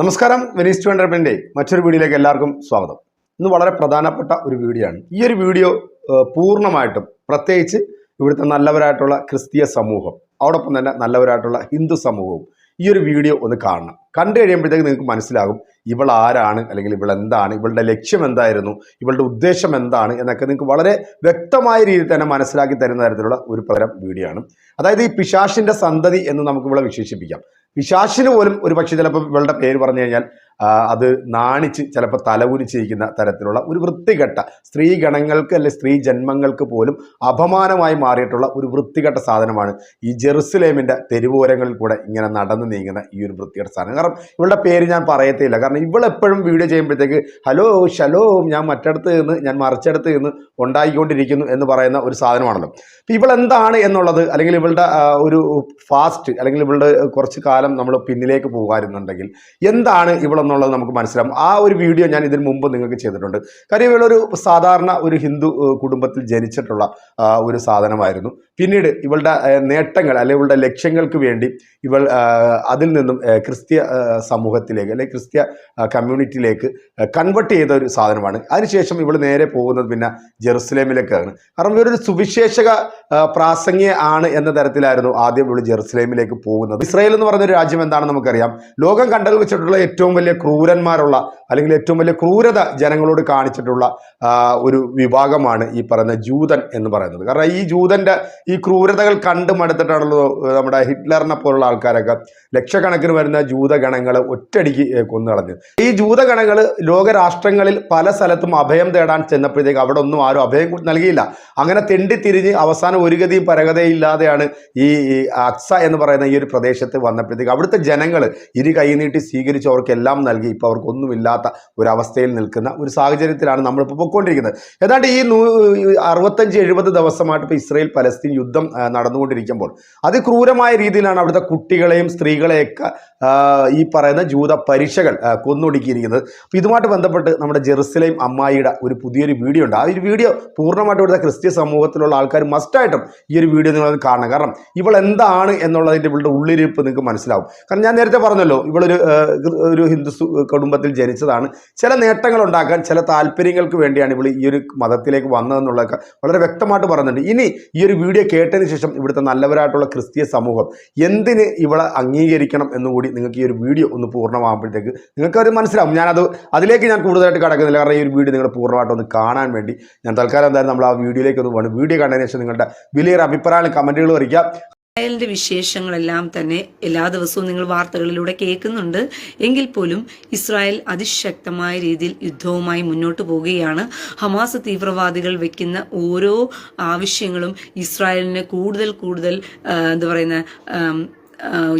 നമസ്കാരം Venice to ഹൺഡ്രഡിന്റെ മറ്റൊരു വീഡിയോയിലേക്ക് എല്ലാവർക്കും സ്വാഗതം. ഇന്ന് വളരെ പ്രധാനപ്പെട്ട ഒരു വീഡിയോ ആണ് ഈ ഒരു വീഡിയോ പൂർണമായിട്ടും പ്രത്യേകിച്ച് ഇവിടുത്തെ നല്ലവരായിട്ടുള്ള ക്രിസ്തീയ സമൂഹം അതോടൊപ്പം തന്നെ നല്ലവരായിട്ടുള്ള ഹിന്ദു സമൂഹവും ഈ ഒരു വീഡിയോ ഒന്ന് കാണണം. കണ്ടു കഴിയുമ്പോഴത്തേക്ക് നിങ്ങൾക്ക് മനസ്സിലാകും ഇവൾ ആരാണ് അല്ലെങ്കിൽ ഇവൾ എന്താണ് ഇവളുടെ ലക്ഷ്യം എന്തായിരുന്നു ഇവളുടെ ഉദ്ദേശം എന്താണ് എന്നൊക്കെ നിങ്ങൾക്ക് വളരെ വ്യക്തമായ രീതിയിൽ തന്നെ മനസ്സിലാക്കി തരുന്ന തരത്തിലുള്ള ഒരു പകരം വീഡിയോ ആണ്. അതായത് ഈ പിശാഷിന്റെ സന്തതി എന്ന് നമുക്ക് ഇവിടെ വിശേഷിപ്പിക്കാം. പിശാശിന് പോലും ഒരു പക്ഷേ ചിലപ്പോൾ ഇവളുടെ പേര് പറഞ്ഞു കഴിഞ്ഞാൽ അത് നാണിച്ച് ചിലപ്പോൾ തലകുനിച്ചിരിക്കുന്ന തരത്തിലുള്ള ഒരു വൃത്തികെട്ട സ്ത്രീ ഗണങ്ങൾക്ക് അല്ലെ സ്ത്രീ ജന്മങ്ങൾക്ക് പോലും അപമാനമായി മാറിയിട്ടുള്ള ഒരു വൃത്തികെട്ട സാധനമാണ്. ഈ ജെറുസലേമിന്റെ തെരുവോരങ്ങളിൽ കൂടെ ഇങ്ങനെ നടന്നു നീങ്ങുന്ന ഈ ഒരു വൃത്തികെട്ട സാധനം. കാരണം ഇവളുടെ പേര് ഞാൻ പറയത്തില്ല. കാരണം ഇവളെപ്പോഴും വീഡിയോ ചെയ്യുമ്പോഴത്തേക്ക് ഹലോ ഷലോ ഞാൻ മറ്റടുത്ത് നിന്ന് ഞാൻ മറിച്ചടുത്ത് നിന്ന് ഉണ്ടായിക്കൊണ്ടിരിക്കുന്നു എന്ന് പറയുന്ന ഒരു സാധനമാണല്ലോ. അപ്പോൾ ഇവളെന്താണ് എന്നുള്ളത് അല്ലെങ്കിൽ ഇവളുടെ ഒരു ഫാസ്റ്റ് അല്ലെങ്കിൽ ഇവളുടെ കുറച്ച് കാലം നമ്മൾ പിന്നിലേക്ക് പോകാറുണ്ടെങ്കിൽ എന്താണ് ഇവളെന്നുള്ളത് നമുക്ക് മനസ്സിലാവും. ആ ഒരു വീഡിയോ ഞാൻ ഇതിന് മുമ്പ് നിങ്ങൾക്ക് ചെയ്തിട്ടുണ്ട്. കാര്യം ഇവളൊരു സാധാരണ ഒരു ഹിന്ദു കുടുംബത്തിൽ ജനിച്ചിട്ടുള്ള ഒരു സാധനമായിരുന്നു. പിന്നീട് ഇവളുടെ നേട്ടങ്ങൾ അല്ലെങ്കിൽ ഇവളുടെ ലക്ഷ്യങ്ങൾക്ക് വേണ്ടി ഇവൾ അതിൽ നിന്നും ക്രിസ്തീയ സമൂഹത്തിലേക്ക് അല്ലെങ്കിൽ ക്രിസ്ത്യ കമ്മ്യൂണിറ്റിയിലേക്ക് കൺവെർട്ട് ചെയ്ത ഒരു സാധനമാണ്. അതിനുശേഷം ഇവൾ നേരെ പോകുന്നത് പിന്നെ ജെറുസലേമിലേക്കാണ്. കാരണം ഇവരൊരു സുവിശേഷക പ്രാസംഗിക ആണ് എന്ന തരത്തിലായിരുന്നു ആദ്യം ഇവൾ ജെറുസലേമിലേക്ക് പോകുന്നത്. ഇസ്രായേൽ എന്ന് ഒരു രാജ്യം എന്താണെന്ന് നമുക്കറിയാം. ലോകം കണ്ടത് വെച്ചിട്ടുള്ള ഏറ്റവും വലിയ ക്രൂരന്മാരുള്ള അല്ലെങ്കിൽ ഏറ്റവും വലിയ ക്രൂരത ജനങ്ങളോട് കാണിച്ചിട്ടുള്ള ഒരു വിഭാഗമാണ് ഈ പറയുന്ന ജൂതൻ എന്ന് പറയുന്നത്. കാരണം ഈ ജൂതന്റെ ഈ ക്രൂരതകൾ കണ്ടു മടുത്തിട്ടാണല്ലോ നമ്മുടെ ഹിറ്റ്ലറിനെ പോലുള്ള ആൾക്കാരൊക്കെ ലക്ഷക്കണക്കിന് വരുന്ന ജൂതഗണങ്ങൾ ഒറ്റയടിക്ക് ഒറ്റടിക്ക് കൊന്നുകളഞ്ഞു ഈ ജൂതഗണങ്ങൾ ലോകരാഷ്ട്രങ്ങളിൽ പല സ്ഥലത്തും അഭയം തേടാൻ ചെന്നപ്പോഴത്തേക്ക് അവിടെ ഒന്നും ആരും അഭയം നൽകിയില്ല. അങ്ങനെ തെണ്ടി തിരിഞ്ഞ് അവസാനം ഒരു ഗതിയും പരഗതയും ഇല്ലാതെയാണ് ഈ അക്സ എന്ന് പറയുന്ന ഈ ഒരു പ്രദേശത്ത് വന്നപ്പോഴത്തേക്ക് അവിടുത്തെ ജനങ്ങൾ ഇരു കൈ നീട്ടി സ്വീകരിച്ച് അവർക്കെല്ലാം നൽകി. ഇപ്പോൾ അവർക്കൊന്നുമില്ലാത്ത ഒരവസ്ഥയിൽ നിൽക്കുന്ന ഒരു സാഹചര്യത്തിലാണ് നമ്മളിപ്പോൾ പൊയ്ക്കൊണ്ടിരിക്കുന്നത് ഏതാണ്ട് ഈ നൂ അറുപത്തഞ്ച് എഴുപത് ദിവസമായിട്ട് ഇപ്പോൾ ഇസ്രയേൽ പലസ്തീൻ യുദ്ധം നടന്നുകൊണ്ടിരിക്കുമ്പോൾ അതിക്രൂരമായ രീതിയിലാണ് അവിടുത്തെ കുട്ടികളെയും സ്ത്രീകളെയൊക്കെ ഈ പറയുന്ന ജൂത പരീക്ഷകൾ കൊന്നൊടുക്കിയിരിക്കുന്നത്. അപ്പോൾ ഇതുമായിട്ട് ബന്ധപ്പെട്ട് നമ്മുടെ ജെറുസലേം അമ്മായിയുടെ ഒരു പുതിയൊരു വീഡിയോ ഉണ്ട്. ആ ഒരു വീഡിയോ പൂർണമായിട്ട് ഇവിടുത്തെ ക്രിസ്ത്യ സമൂഹത്തിലുള്ള ആൾക്കാർ മസ്റ്റായിട്ടും ഈ ഒരു വീഡിയോ നിങ്ങൾ കാണണം. കാരണം ഇവൾ എന്താണ് എന്നുള്ളതിന്റെ ഇവളുടെ ഉള്ളിരിപ്പ് നിങ്ങൾക്ക് മനസ്സിലാവും. കാരണം ഞാൻ നേരത്തെ പറഞ്ഞല്ലോ ഇവളൊരു ഒരു ഹിന്ദു കുടുംബത്തിൽ ജനിച്ചതാണ്. ചില നേട്ടങ്ങൾ ഉണ്ടാക്കാൻ ചില താല്പര്യങ്ങൾക്ക് വേണ്ടിയാണ് ഇവൾ ഈ ഒരു മതത്തിലേക്ക് വന്നതെന്നുള്ളതൊക്കെ വളരെ വ്യക്തമായിട്ട് പറയുന്നുണ്ട്. ഇനി ഈ ഒരു വീഡിയോ കേട്ടതിന് ശേഷം ഇവിടുത്തെ നല്ലവരായിട്ടുള്ള ക്രിസ്തീയ സമൂഹം എന്തിന് ഇവളെ അംഗീകരിക്കണം എന്നുകൂടി നിങ്ങൾക്ക് ഈ ഒരു വീഡിയോ ഒന്ന് പൂർണമാകുമ്പോഴത്തേക്ക് നിങ്ങൾക്കത് മനസ്സിലാവും. ഞാനത് അതിലേക്ക് ഞാൻ കൂടുതലായിട്ട് കടക്കുന്നില്ല. കാരണം ഈ ഒരു വീഡിയോ നിങ്ങൾ പൂർണമായിട്ട് ഒന്ന് കാണാൻ വേണ്ടി ഞാൻ തൽക്കാലം എന്തായാലും നമ്മൾ ആ വീഡിയോയിലേക്ക് ഒന്ന് പോകണം വീഡിയോ കണ്ടതിന് ശേഷം നിങ്ങളുടെ വലിയൊരു അഭിപ്രായങ്ങളും കമന്റുകൾ അറിയിക്കാം. ഇസ്രായേലിന്റെ വിശേഷങ്ങളെല്ലാം തന്നെ എല്ലാ ദിവസവും നിങ്ങൾ വാർത്തകളിലൂടെ കേൾക്കുന്നുണ്ട്. എങ്കിൽ പോലും ഇസ്രായേൽ അതിശക്തമായ രീതിയിൽ യുദ്ധവുമായി മുന്നോട്ട് പോവുകയാണ്. ഹമാസ് തീവ്രവാദികൾ വെക്കുന്ന ഓരോ ആവശ്യങ്ങളും ഇസ്രായേലിന് കൂടുതൽ കൂടുതൽ എന്താ പറയുന്ന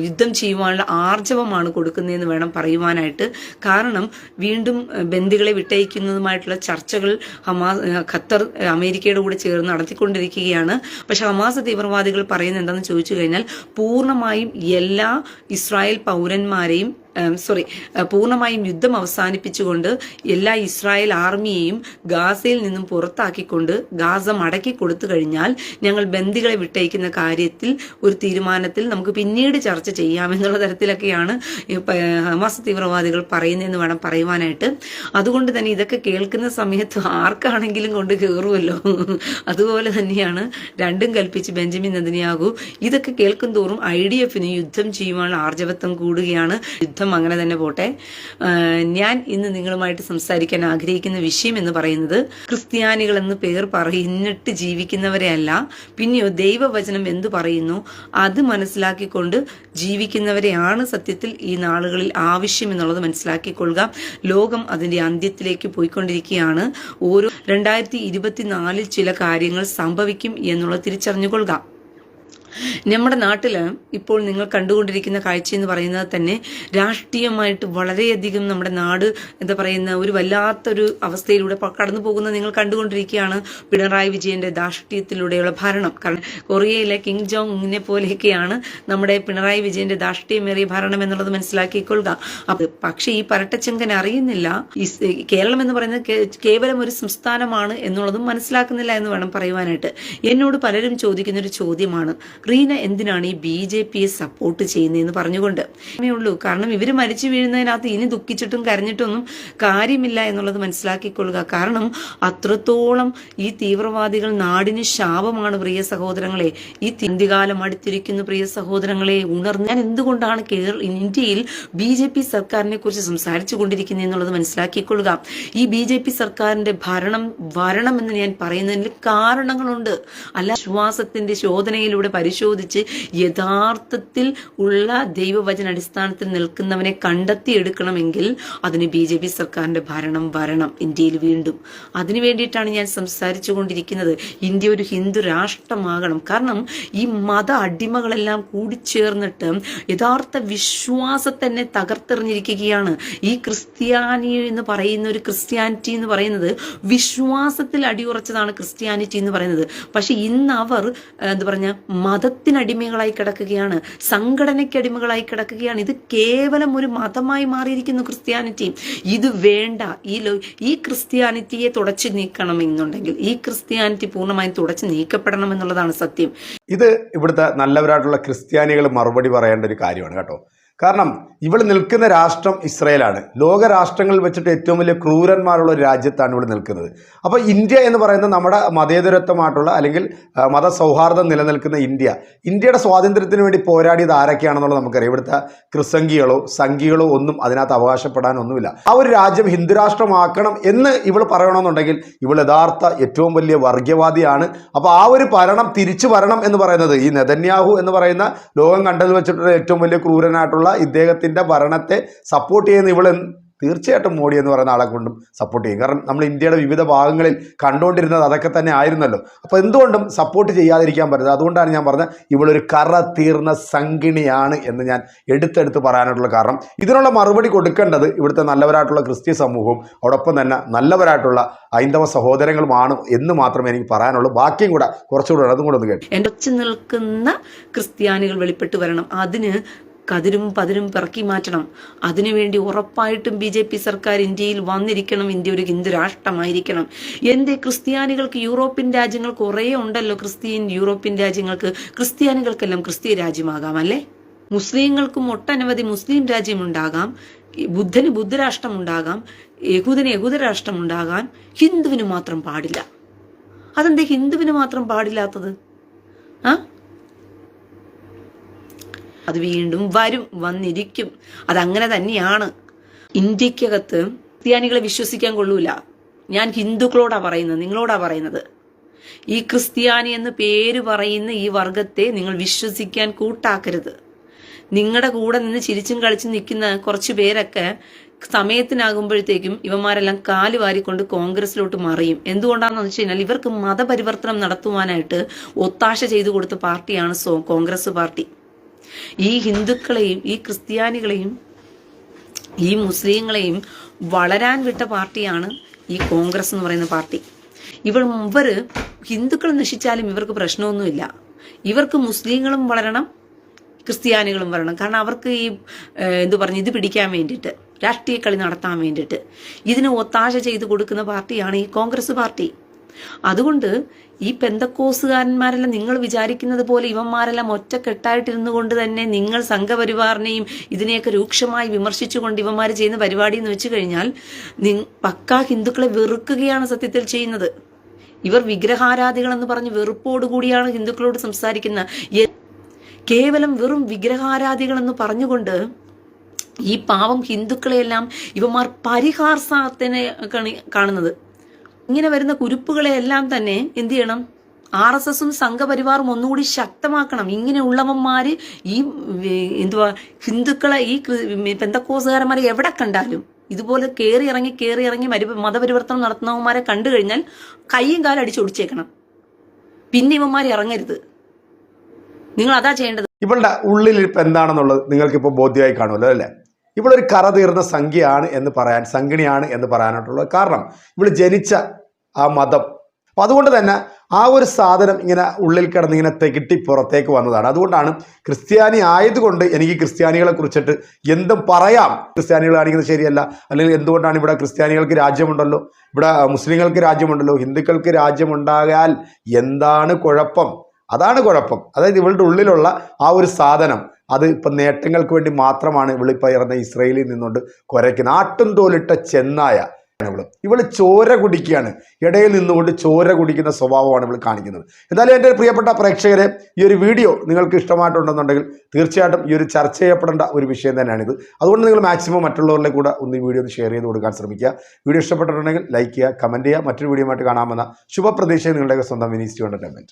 യുദ്ധം ചെയ്യുവാനുള്ള ആർജവമാണ് കൊടുക്കുന്നതെന്ന് വേണം പറയുവാനായിട്ട്. കാരണം വീണ്ടും ബന്ദികളെ വിട്ടയക്കുന്നതുമായിട്ടുള്ള ചർച്ചകൾ ഹമാസ് ഖത്തർ അമേരിക്കയുടെ കൂടെ ചേർന്ന് നടത്തിക്കൊണ്ടിരിക്കുകയാണ്. പക്ഷെ ഹമാസ് തീവ്രവാദികൾ പറയുന്നത് എന്താണെന്ന് ചോദിച്ചു കഴിഞ്ഞാൽ പൂർണമായും എല്ലാ ഇസ്രായേൽ പൗരന്മാരെയും സോറി പൂർണമായും യുദ്ധം അവസാനിപ്പിച്ചുകൊണ്ട് എല്ലാ ഇസ്രായേൽ ആർമിയെയും ഗാസയിൽ നിന്നും പുറത്താക്കിക്കൊണ്ട് ഗാസ മടക്കി കൊടുത്തു കഴിഞ്ഞാൽ ഞങ്ങൾ ബന്ദികളെ വിട്ടയക്കുന്ന കാര്യത്തിൽ ഒരു തീരുമാനത്തിൽ നമുക്ക് പിന്നീട് ചർച്ച ചെയ്യാമെന്നുള്ള തരത്തിലൊക്കെയാണ് ഹമാസ് തീവ്രവാദികൾ പറയുന്നതെന്ന് വേണം പറയുവാനായിട്ട്. അതുകൊണ്ട് തന്നെ ഇതൊക്കെ കേൾക്കുന്ന സമയത്ത് ആർക്കാണെങ്കിലും കൊണ്ട് കയറുമല്ലോ അതുപോലെ തന്നെയാണ് രണ്ടും കൽപ്പിച്ച് ബെഞ്ചമിൻ നദിനിയാകൂ ഇതൊക്കെ കേൾക്കും തോറും ഐ ഡി എഫിന് യുദ്ധം ചെയ്യുവാനുള്ള ആർജവത്വം കൂടുകയാണ്. യുദ്ധം അങ്ങനെ തന്നെ പോട്ടെ. ഞാൻ ഇന്ന് നിങ്ങളുമായിട്ട് സംസാരിക്കാൻ ആഗ്രഹിക്കുന്ന വിഷയം എന്ന് പറയുന്നത് ക്രിസ്ത്യാനികൾ എന്ന് പേർ പറയുന്നിട്ട് ജീവിക്കുന്നവരെ അല്ല പിന്നെയോ ദൈവവചനം എന്തു പറയുന്നു അത് മനസ്സിലാക്കിക്കൊണ്ട് ജീവിക്കുന്നവരെയാണ് സത്യത്തിൽ ഈ നാളുകളിൽ ആവശ്യം എന്നുള്ളത് മനസ്സിലാക്കിക്കൊള്ളുക. ലോകം അതിന്റെ അന്ത്യത്തിലേക്ക് പോയിക്കൊണ്ടിരിക്കുകയാണ്. ഓരോ രണ്ടായിരത്തി ഇരുപത്തിനാലിൽ ചില കാര്യങ്ങൾ സംഭവിക്കും എന്നുള്ളത് തിരിച്ചറിഞ്ഞുകൊള്ളുക. നമ്മുടെ നാട്ടിൽ ഇപ്പോൾ നിങ്ങൾ കണ്ടുകൊണ്ടിരിക്കുന്ന കാഴ്ച എന്ന് പറയുന്നത് തന്നെ രാഷ്ട്രീയമായിട്ട് വളരെയധികം നമ്മുടെ നാട് എന്താ പറയുന്ന ഒരു വല്ലാത്തൊരു അവസ്ഥയിലൂടെ കടന്നു പോകുന്നത് നിങ്ങൾ കണ്ടുകൊണ്ടിരിക്കുകയാണ്. പിണറായി വിജയന്റെ ധാർഷ്ട്യത്തിലൂടെയുള്ള ഭരണം. കാരണം കൊറിയയിലെ കിങ് ജോങ്ങിനെ പോലെയൊക്കെയാണ് നമ്മുടെ പിണറായി വിജയന്റെ ധാർഷ്ട്യമേറിയ ഭരണം എന്നുള്ളത് മനസ്സിലാക്കിക്കൊള്ളുക. അപ്പൊ പക്ഷേ ഈ പരട്ടച്ചങ്കൻ അറിയുന്നില്ല. കേരളം എന്ന് പറയുന്നത് കേവലം ഒരു സംസ്ഥാനമാണ് എന്നുള്ളതും മനസ്സിലാക്കുന്നില്ല എന്ന് വേണം പറയുവാനായിട്ട്. എന്നോട് പലരും ചോദിക്കുന്ന ഒരു ചോദ്യമാണ്. റീന എന്തിനാണ് ഈ ബി ജെ പിയെ സപ്പോർട്ട് ചെയ്യുന്നതെന്ന് പറഞ്ഞുകൊണ്ട്? ഉള്ളൂ. കാരണം ഇവർ മരിച്ചു വീഴുന്നതിനകത്ത് ഇനി ദുഃഖിച്ചിട്ടും കരഞ്ഞിട്ടൊന്നും കാര്യമില്ല എന്നുള്ളത് മനസ്സിലാക്കിക്കൊള്ളുക. കാരണം അത്രത്തോളം ഈ തീവ്രവാദികൾ നാടിന് ശാപമാണ് പ്രിയ സഹോദരങ്ങളെ. ഈ തിന്തികാലം അടുത്തിരിക്കുന്ന പ്രിയ സഹോദരങ്ങളെ. ഉണർന്ന് ഞാൻ എന്തുകൊണ്ടാണ് കേരള ഇന്ത്യയിൽ ബി ജെ പി സർക്കാരിനെ കുറിച്ച് സംസാരിച്ചു കൊണ്ടിരിക്കുന്നത് എന്നുള്ളത് മനസ്സിലാക്കിക്കൊള്ളുക. ഈ ബി ജെ പി സർക്കാരിന്റെ ഭരണം വരണം എന്ന് ഞാൻ പറയുന്നതിന് കാരണങ്ങളുണ്ട്. അല്ല വിശ്വാസത്തിന്റെ ശോധനയിലൂടെ പരിശോധിച്ച് യഥാർത്ഥത്തിൽ ഉള്ള ദൈവവചന അടിസ്ഥാനത്തിൽ നിൽക്കുന്നവനെ കണ്ടെത്തിയെടുക്കണമെങ്കിൽ അതിന് ബി ജെ പി സർക്കാരിന്റെ ഭരണം വരണം ഇന്ത്യയിൽ വീണ്ടും. അതിനു വേണ്ടിയിട്ടാണ് ഞാൻ സംസാരിച്ചു കൊണ്ടിരിക്കുന്നത്. ഇന്ത്യ ഒരു ഹിന്ദു രാഷ്ട്രമാകണം. കാരണം ഈ മത അടിമകളെല്ലാം കൂടി ചേർന്നിട്ട് യഥാർത്ഥ വിശ്വാസത്തെ തന്നെ തകർത്തെറിഞ്ഞിരിക്കുകയാണ്. ഈ ക്രിസ്ത്യാനി എന്ന് പറയുന്ന ഒരു ക്രിസ്ത്യാനിറ്റി എന്ന് പറയുന്നത് വിശ്വാസത്തിൽ അടിയുറച്ചതാണ് ക്രിസ്ത്യാനിറ്റി എന്ന് പറയുന്നത്. പക്ഷെ ഇന്ന് അവർ എന്താ പറഞ്ഞ മതത്തിനടിമകളായി കിടക്കുകയാണ് സംഘടനയ്ക്ക് അടിമകളായി കിടക്കുകയാണ്. ഇത് കേവലം ഒരു മതമായി മാറിയിരിക്കുന്നു ക്രിസ്ത്യാനിറ്റി. ഇത് വേണ്ട. ഈ ഈ ക്രിസ്ത്യാനിറ്റിയെ തുടച്ചു നീക്കണമെന്നുണ്ടെങ്കിൽ ഈ ക്രിസ്ത്യാനിറ്റി പൂർണമായും തുടച്ചു നീക്കപ്പെടണം എന്നുള്ളതാണ് സത്യം. ഇത് ഇവിടുത്തെ നല്ലവരായിട്ടുള്ള ക്രിസ്ത്യാനികൾ മറുപടി പറയേണ്ട ഒരു കാര്യമാണ് കേട്ടോ. കാരണം ഇവിടെ നിൽക്കുന്ന രാഷ്ട്രം ഇസ്രയേലാണ്. ലോക രാഷ്ട്രങ്ങളിൽ വെച്ചിട്ട് ഏറ്റവും വലിയ ക്രൂരന്മാരുള്ള ഒരു രാജ്യത്താണ് ഇവിടെ നിൽക്കുന്നത്. അപ്പോൾ ഇന്ത്യ എന്ന് പറയുന്ന നമ്മുടെ മതേതരത്വമായിട്ടുള്ള അല്ലെങ്കിൽ മതസൗഹാർദ്ദം നിലനിൽക്കുന്ന ഇന്ത്യ. ഇന്ത്യയുടെ സ്വാതന്ത്ര്യത്തിന് വേണ്ടി പോരാടിയത് ആരൊക്കെയാണെന്നുള്ളത് നമുക്കറിയാം. ഇവിടുത്തെ ക്രിസംഖികളോ സംഘികളോ ഒന്നും അതിനകത്ത് അവകാശപ്പെടാനൊന്നുമില്ല. ആ ഒരു രാജ്യം ഹിന്ദുരാഷ്ട്രമാക്കണം എന്ന് ഇവൾ പറയണമെന്നുണ്ടെങ്കിൽ ഇവൾ യഥാർത്ഥ ഏറ്റവും വലിയ വർഗീയവാദിയാണ്. അപ്പോൾ ആ ഒരു ഭരണം തിരിച്ചു വരണം എന്ന് പറയുന്നത് ഈ നെതന്യാഹു എന്ന് പറയുന്ന ലോകം കണ്ടത് വെച്ചിട്ടുള്ള ഏറ്റവും വലിയ ക്രൂരനായിട്ടുള്ള ഇദ്ദേഹത്തിന്റെ ഭരണത്തെ സപ്പോർട്ട് ചെയ്യുന്ന ഇവൾ തീർച്ചയായിട്ടും മോഡി എന്ന് പറയുന്ന ആളെ കൊണ്ടും സപ്പോർട്ട് ചെയ്യും. കാരണം നമ്മൾ ഇന്ത്യയുടെ വിവിധ ഭാഗങ്ങളിൽ കണ്ടുകൊണ്ടിരുന്നത് അതൊക്കെ തന്നെ ആയിരുന്നല്ലോ. അപ്പോൾ എന്തുകൊണ്ടും സപ്പോർട്ട് ചെയ്യാതിരിക്കാൻ പറ്റുന്നത് അതുകൊണ്ടാണ് ഞാൻ പറഞ്ഞത് ഇവളൊരു കറ തീർന്ന സംഗിണിയാണ് എന്ന് ഞാൻ എടുത്തെടുത്ത് പറയാനായിട്ടുള്ള കാരണം. ഇതിനുള്ള മറുപടി കൊടുക്കേണ്ടത് ഇവിടുത്തെ നല്ലവരായിട്ടുള്ള ക്രിസ്ത്യ സമൂഹവും അതോടൊപ്പം തന്നെ നല്ലവരായിട്ടുള്ള ഹൈന്ദവ സഹോദരങ്ങളുമാണ് എന്ന് മാത്രമേ എനിക്ക് പറയാനുള്ളൂ. ബാക്കിയും കൂടെ കുറച്ചുകൂടെ അതും കൂടെ ഒന്ന് കേട്ടു. എന്റെ ഒച്ച നിൽക്കുന്ന ക്രിസ്ത്യാനികൾ വെളിപ്പെട്ട് വരണം. അതിന് കതിരും പതിരും പിറക്കി മാറ്റണം. അതിനുവേണ്ടി ഉറപ്പായിട്ടും ബി ജെ പി സർക്കാർ ഇന്ത്യയിൽ വന്നിരിക്കണം. ഇന്ത്യ ഒരു ഹിന്ദു രാഷ്ട്രമായിരിക്കണം. എന്തേ ക്രിസ്ത്യാനികൾക്ക് യൂറോപ്യൻ രാജ്യങ്ങൾ കുറേ ഉണ്ടല്ലോ. ക്രിസ്ത്യൻ യൂറോപ്യൻ രാജ്യങ്ങൾക്ക് ക്രിസ്ത്യാനികൾക്കെല്ലാം ക്രിസ്ത്യ രാജ്യമാകാം അല്ലേ? മുസ്ലിങ്ങൾക്കും ഒട്ടനവധി മുസ്ലിം രാജ്യമുണ്ടാകാം. ബുദ്ധന് ബുദ്ധരാഷ്ട്രം ഉണ്ടാകാം യഹൂദന് യഹൂദരാഷ്ട്രം ഉണ്ടാകാൻ ഹിന്ദുവിന് മാത്രം പാടില്ല. അതെന്തേ ഹിന്ദുവിന് മാത്രം പാടില്ലാത്തത്? ആ? അത് വീണ്ടും വരും വന്നിരിക്കും. അതങ്ങനെ തന്നെയാണ്. ഇന്ത്യക്കകത്ത് ക്രിസ്ത്യാനികളെ വിശ്വസിക്കാൻ കൊള്ളൂല. ഞാൻ ഹിന്ദുക്കളോടാ പറയുന്നത് നിങ്ങളോടാ പറയുന്നത്. ഈ ക്രിസ്ത്യാനി എന്ന് പേര് പറയുന്ന ഈ വർഗത്തെ നിങ്ങൾ വിശ്വസിക്കാൻ കൂട്ടാക്കരുത്. നിങ്ങളുടെ കൂടെ നിന്ന് ചിരിച്ചും കളിച്ചും നിൽക്കുന്ന കുറച്ച് പേരൊക്കെ സമയത്തിനാകുമ്പോഴത്തേക്കും ഇവന്മാരെല്ലാം കാൽ വാരിക്കൊണ്ട് കോൺഗ്രസിലോട്ട് മറിയും. എന്തുകൊണ്ടാണെന്ന് വെച്ച് കഴിഞ്ഞാൽ ഇവർക്ക് മതപരിവർത്തനം നടത്തുവാനായിട്ട് ഒത്താശ ചെയ്തു കൊടുത്ത പാർട്ടിയാണ് സോ കോൺഗ്രസ് പാർട്ടി. ഈ ഹിന്ദുക്കളെയും ഈ ക്രിസ്ത്യാനികളെയും ഈ മുസ്ലിങ്ങളെയും വളരാൻ വിട്ട പാർട്ടിയാണ് ഈ കോൺഗ്രസ് എന്ന് പറയുന്ന പാർട്ടി. ഇവർ ഇവർ ഹിന്ദുക്കൾ നശിച്ചാലും ഇവർക്ക് പ്രശ്നമൊന്നുമില്ല. ഇവർക്ക് മുസ്ലിങ്ങളും വളരണം ക്രിസ്ത്യാനികളും വരണം. കാരണം അവർക്ക് ഈ എന്ത് പറഞ്ഞു ഇത് പിടിക്കാൻ വേണ്ടിയിട്ട് രാഷ്ട്രീയ കളി നടത്താൻ വേണ്ടിയിട്ട്. ഇതിന് ഒത്താശ ചെയ്തു കൊടുക്കുന്ന പാർട്ടിയാണ് ഈ കോൺഗ്രസ് പാർട്ടി. അതുകൊണ്ട് ഈ പെന്തക്കോസുകാരന്മാരെല്ലാം നിങ്ങൾ വിചാരിക്കുന്നത് പോലെ ഇവന്മാരെല്ലാം ഒറ്റക്കെട്ടായിട്ടിരുന്നു കൊണ്ട് തന്നെ നിങ്ങൾ സംഘപരിവാറിനെയും ഇതിനെയൊക്കെ രൂക്ഷമായി വിമർശിച്ചുകൊണ്ട് ഇവന്മാർ ചെയ്യുന്ന പരിപാടി എന്ന് വെച്ച് കഴിഞ്ഞാൽ നി- പക്കാ ഹിന്ദുക്കളെ വെറുക്കുകയാണ് സത്യത്തിൽ ചെയ്യുന്നത്. ഇവർ വിഗ്രഹാരാധികൾ എന്ന് പറഞ്ഞ് വെറുപ്പോടുകൂടിയാണ് ഹിന്ദുക്കളോട് സംസാരിക്കുന്ന കേവലം വെറും വിഗ്രഹാരാധികൾ എന്ന് പറഞ്ഞുകൊണ്ട് ഈ പാവം ഹിന്ദുക്കളെയെല്ലാം ഇവന്മാർ പരിഹാസത്തിനെ കാണുന്നത്. ഇങ്ങനെ വരുന്ന കുരുപ്പുകളെ എല്ലാം തന്നെ എന്ത് ചെയ്യണം? ആർ എസ് എസും സംഘപരിവാറും ഒന്നുകൂടി ശക്തമാക്കണം. ഇങ്ങനെ ഉള്ളവന്മാര് ഈ എന്തുവാ ഹിന്ദുക്കളെ ഈ ക്രി- പെന്തക്കോസുകാരന്മാരെ എവിടെ കണ്ടാലും ഇതുപോലെ കയറി ഇറങ്ങി കയറി ഇറങ്ങി മതപരിവർത്തനം നടത്തുന്നവന്മാരെ കണ്ടു കഴിഞ്ഞാൽ കൈയും കാലും അടിച്ചൊടിച്ചേക്കണം പിന്നെ ഇവന്മാർ ഇറങ്ങരുത്. നിങ്ങൾ അതാ ചെയ്യേണ്ടത്. ഇവളുടെ ഇപ്പൊ എന്താണെന്നുള്ളത് നിങ്ങൾക്കിപ്പോൾ ബോധ്യമായി കാണുമല്ലോ അല്ലേ? ഇവളൊരു കറ തീർന്ന സംഖ്യയാണ് എന്ന് പറയാൻ സംഘിണിയാണ് എന്ന് പറയാനായിട്ടുള്ളത് കാരണം. ഇവൾ ജനിച്ച ആ മതം. അപ്പം അതുകൊണ്ട് തന്നെ ആ ഒരു സാധനം ഇങ്ങനെ ഉള്ളിൽ കിടന്ന് ഇങ്ങനെ തെകിട്ടി പുറത്തേക്ക് വന്നതാണ്. അതുകൊണ്ടാണ് ക്രിസ്ത്യാനി ആയതുകൊണ്ട് എനിക്ക് ക്രിസ്ത്യാനികളെ കുറിച്ചിട്ട് എന്തും പറയാം. ക്രിസ്ത്യാനികൾ കാണിക്കുന്നത് ശരിയല്ല. അല്ലെങ്കിൽ എന്തുകൊണ്ടാണ് ഇവിടെ ക്രിസ്ത്യാനികൾക്ക് രാജ്യമുണ്ടല്ലോ? ഇവിടെ മുസ്ലിങ്ങൾക്ക് രാജ്യമുണ്ടല്ലോ? ഹിന്ദുക്കൾക്ക് രാജ്യമുണ്ടാകാൽ എന്താണ് കുഴപ്പം? അതാണ് കുഴപ്പം. അതായത് ഇവളുടെ ഉള്ളിലുള്ള ആ ഒരു സാധനം അത് ഇപ്പം നേട്ടങ്ങൾക്ക് വേണ്ടി മാത്രമാണ് ഇവളിപ്പോൾ ഇറന്ന ഇസ്രയേലിൽ നിന്നുകൊണ്ട് കുരയ്ക്കുന്നത് ആട്ടും തോലിട്ട ചെന്നായ. ഇവൾ. ഇവൾ ചോര കുടിക്കുകയാണ്. ഇടയിൽ നിന്നുകൊണ്ട് ചോര കുടിക്കുന്ന സ്വഭാവമാണ് ഇവൾ കാണിക്കുന്നത്. എന്തായാലും എന്റെ പ്രിയപ്പെട്ട പ്രേക്ഷകരെ ഈ ഒരു വീഡിയോ നിങ്ങൾക്ക് ഇഷ്ടമായിട്ടുണ്ടെന്നുണ്ടെങ്കിൽ തീർച്ചയായിട്ടും ഈ ഒരു ചർച്ച ചെയ്യപ്പെടേണ്ട ഒരു വിഷയം തന്നെയാണിത്. അതുകൊണ്ട് നിങ്ങൾ മാക്സിമം മറ്റുള്ളവരുടെ കൂടെ ഒന്ന് ഈ വീഡിയോ ഒന്ന് ഷെയർ ചെയ്ത് കൊടുക്കാൻ ശ്രമിക്കുക. വീഡിയോ ഇഷ്ടപ്പെട്ടിട്ടുണ്ടെങ്കിൽ ലൈക്ക് ചെയ്യുക കമന്റ് ചെയ്യുക. മറ്റൊരു വീഡിയോ ആയിട്ട് കാണാമെന്ന ശുഭപ്രതീക്ഷ നിങ്ങളുടെയൊക്കെ സ്വന്തം വിനീസ് എന്റർടൈൻമെന്റ്